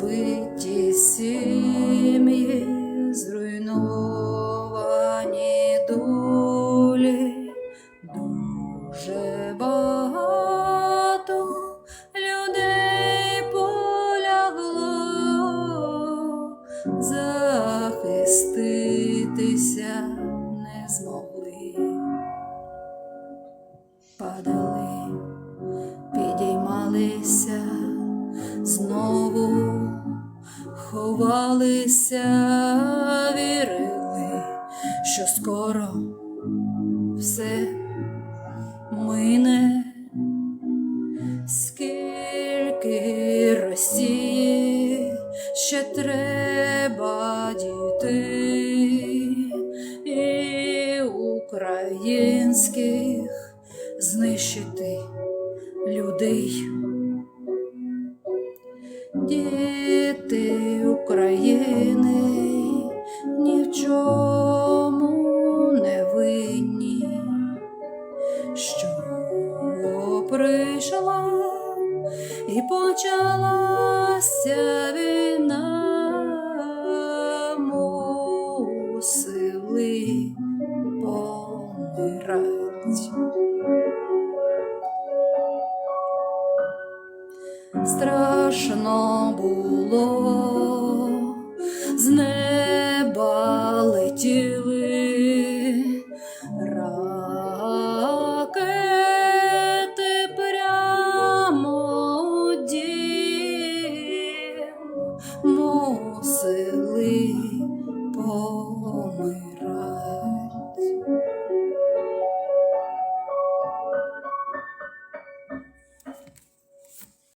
розбиті сім'ї, зруйновані долі, дуже багато людей полягло, захиститися не змогли, падали, підіймалися ховалися, вірили, що скоро все мине, скільки Росії ще треба дійти, і українських знищити людей. Діти прийшла і почалася війна, мусили помирать. Страшно було сили помирає.